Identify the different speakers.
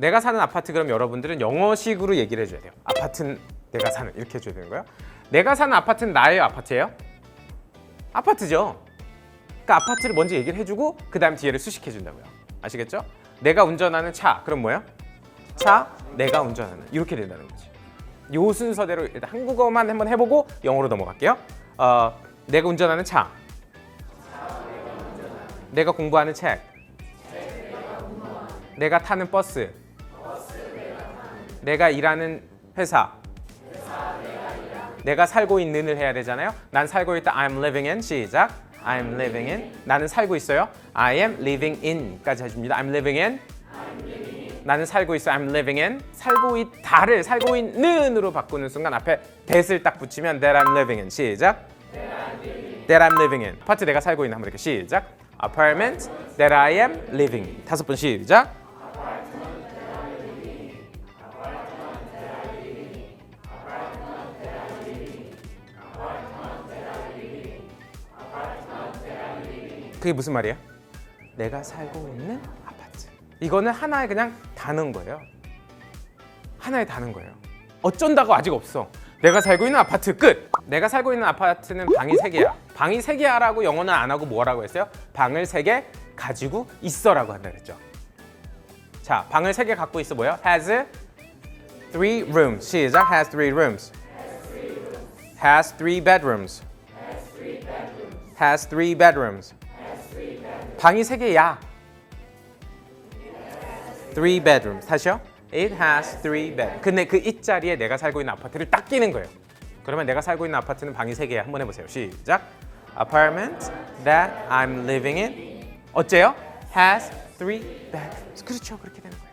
Speaker 1: 내가 사는 아파트 그럼 여러분들은 영어식으로 얘기를 해줘야 돼요. 아파트는 내가 사는 이렇게 해줘야 되는 거예요. 내가 사는 아파트는 나의 아파트예요? 아파트죠. 그러니까 아파트를 먼저 얘기를 해주고 그 다음 뒤에를 수식해 준다고요. 아시겠죠? 내가 운전하는 차 그럼 뭐예요? 차 내가 운전하는 이렇게 된다는 거지. 요 순서대로 일단 한국어만 한번 해보고 영어로 넘어갈게요. 어, 내가 운전하는 차. 내가 공부하는 책. 내가 타는 버스. 내가 일하는 회사. 내가 살고 있는을 해야 되잖아요. 난 살고 있다. I'm living in. 시작. I'm living in. 나는 살고 있어요. I am living in까지 해줍니다. I'm living in. 나는 살고 있어. I'm living in. 살고 있다를 살고 있는으로 바꾸는 순간 앞에 that을 딱 붙이면 that I'm living in. 시작. that I'm living in. 아파트 내가 살고 있는 한번 이렇게 시작. apartment that I am living in. 다섯 번 시작. 그게 무슨 말이야? 내가 살고 있는 아파트. 이거는 하나의 그냥 단어인 거예요. 하나의 단어인 거예요. 어쩐다고 아직 없어. 내가 살고 있는 아파트 끝. 내가 살고 있는 아파트는 방이 세 개야. 방이 세 개야라고 영어는 안 하고 뭐라고 했어요? 방을 세 개 가지고 있어라고 한다 그랬죠. 자, 방을 세 개 갖고 있어 뭐예요? has three rooms. 시작. has three rooms. has three bedrooms. has three bedrooms. 방이 세 개야. Three bedrooms. 다시요. It has three bed. 근데 그 it 자리에 내가 살고 있는 아파트를 딱 끼는 거예요. 그러면 내가 살고 있는 아파트는 방이 세 개야. 한번 해보세요. 시작. Apartment that I'm living in. 어째요? Has three bedrooms. 그렇죠. 그렇게 되는 거예요.